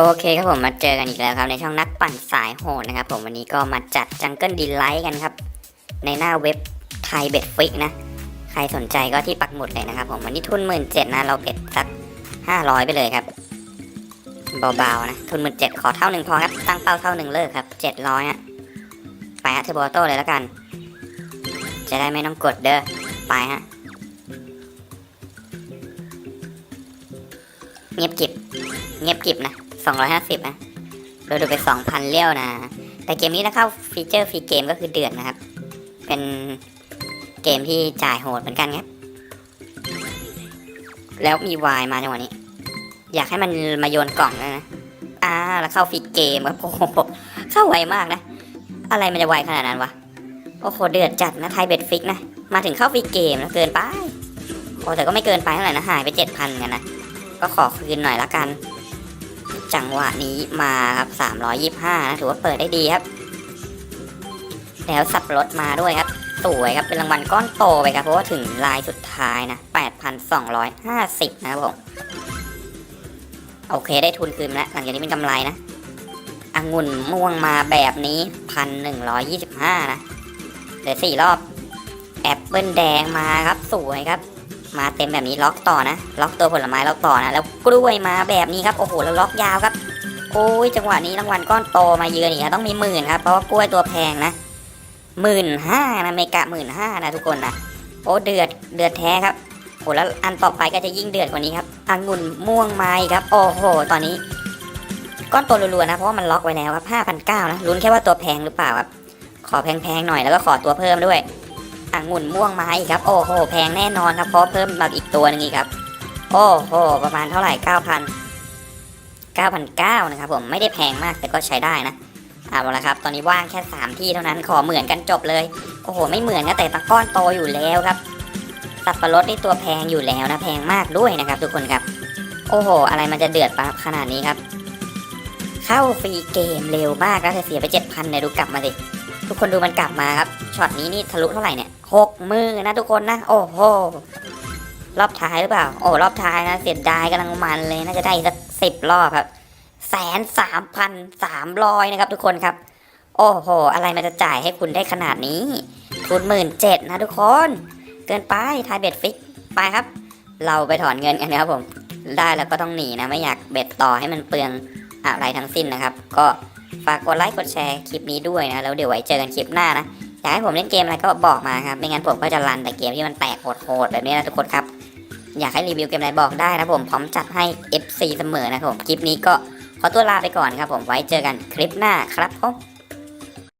โอเคครับผมมาเจอกันอีกแล้วครับในช่องนักปั่นสายโหดนะครับผมวันนี้ก็มาจัดจังเกิลดีไลท์กันครับ ในหน้าเว็บไทยเบ็ดฟิกนะ ใครสนใจก็ที่ปักหมุดเลยนะครับผมวันนี้ทุนหมื่นเจ็ดนะเราเบ็ดสักห้าร้อยไปเลยครับเบาๆนะทุนหมื่นเจ็ดขอเท่าหนึ่งพอครับตั้งเป้าเท่าหนึ่งเลิกครับเจ็ดร้อยอะไปฮะเทอร์โบโต้เลยแล้วกัน จะได้ไม่ต้องกดเด้อไปฮะเงียบกิบเงียบกิบนะ 250นะโดยดูไป 2,000เลี้ยวนะ แต่เกมนี้ถ้าเข้าฟีเจอร์ฟรีเกมก็คือเดือนนะครับ เป็นเกมที่จ่ายโหดเหมือนกันครับ แล้วมีวายมาจังหวะนี้ อยากให้มันมาโยนกล่องนะนะอ่าแล้วเข้าฟรีเกมครับโอ้โหเข้าไวมากนะ อะไรมันจะไวขนาดนั้นวะโอ้โหเดือดจัดนะไทยเบ็ดฟิกนะ มาถึงเข้าฟรีเกมแล้วเกินไปโอ้แต่ก็ไม่เกินไปเท่าไหร่นะหายไป7,000กันนะ ก็ขอคืนหน่อยละกัน จังหวะนี้มาครับ325นะถือว่าเปิดได้ดีครับ แล้วสับรถมาด้วยครับ สวยครับเป็นรางวัลก้อนโตไปครับเพราะว่าถึงลายสุดท้ายนะ8,250 นะครับผมโอเคได้ทุนคืนแล้วหลังจากนี้เป็นกำไรนะองุ่นม่วงมาแบบนี้1,125นะเหลือสี่รอบ แอปเปิลแดงมาครับ สวยครับ มาเต็มแบบนี้ล็อกต่อนะ ล็อกตัวผลไม้ล็อกต่อนะ แล้วกล้วยมาแบบนี้ครับ โอ้โห แล้วล็อกยาวครับ โอ้ย จังหวะนี้รางวัลก้อนโตมาเยือนอีกนะต้องมีหมื่นครับ เพราะว่ากล้วยตัวแพงนะหมื่นห้านะเมกะหมื่นห้านะทุกคนนะ โอ้ เดือด เดือดแท้ครับโอ้แล้วอันต่อไปก็จะยิ่งเดือดกว่านี้ครับองุ่นม่วงไม้ครับ โอ้โห ตอนนี้ ก้อนโตรัวๆนะ เพราะว่ามันล็อกไว้แล้วครับห้าพันเก้านะ ลุ้นแค่ว่าตัวแพงหรือเปล่าครับ ขอแพงๆหน่อยแล้วก็ขอตัวเพิ่มด้วย องุ่นม่วงไม้อีกครับ โอ้โห แพงแน่นอนครับ เพราะเพิ่มมาอีกตัวหนึงอีกครับ โอ้โห ประมาณเท่าไหร่เก้าพันเก้าพันเก้านะครับผมไม่ได้แพงมากแต่ก็ใช้ได้นะเอาละครับ ตอนนี้ว่างแค่สามที่เท่านั้นขอเหมือนกันจบเลย โอ้โห ไม่เหมือนนะแต่ตะก้อนโตอยู่แล้วครับ สับปะรดนี่ตัวแพงอยู่แล้วนะแพงมากด้วยนะครับทุกคนครับ โอ้โห อะไรมันจะเดือดปะขนาดนี้ครับ เข้าฟรีเกมเร็วมากแล้วเสียไปเจ็ดพันเนี่ยดูกลับมาสิทุกคนดูมันกลับมาครับช็อตนี้นี่ทะลุเท่าไหร่เนี่ย หกมือนะทุกคนนะ โอ้โหรอบท้ายหรือเปล่า โอ้รอบท้ายนะ เสียดายกำลังมันเลยน่าจะได้สักสิบรอบครับแสนสามพันสามร้อยนะครับ ทุกคนครับ โอ้โห อะไรมันจะจ่ายให้คุณได้ขนาดนี้ทุนหมื่นเจ็ดนะทุกคน เกินไปทายเบ็ดฟิกไปครับ เราไปถอนเงินกันนะครับผม ได้แล้วก็ต้องหนีนะ ไม่อยากเบ็ดต่อให้มันเปลืองอะไรทั้งสิ้นนะครับ ก็ฝากกดไลค์กดแชร์คลิปนี้ด้วยนะ แล้วเดี๋ยวไว้เจอกันคลิปหน้านะ อยากให้ผมเล่นเกมอะไรก็บอกมาครับ ไม่งั้นผมก็จะรันแต่เกมที่มันแตกโหดๆแบบนี้นะทุกคนครับ อยากให้รีวิวเกมอะไรบอกได้นะผมพร้อมจัดให้ FC เสมอนะครับผมคลิปนี้ก็ขอตัวลาไปก่อนครับผมไว้เจอกันคลิปหน้าครับผม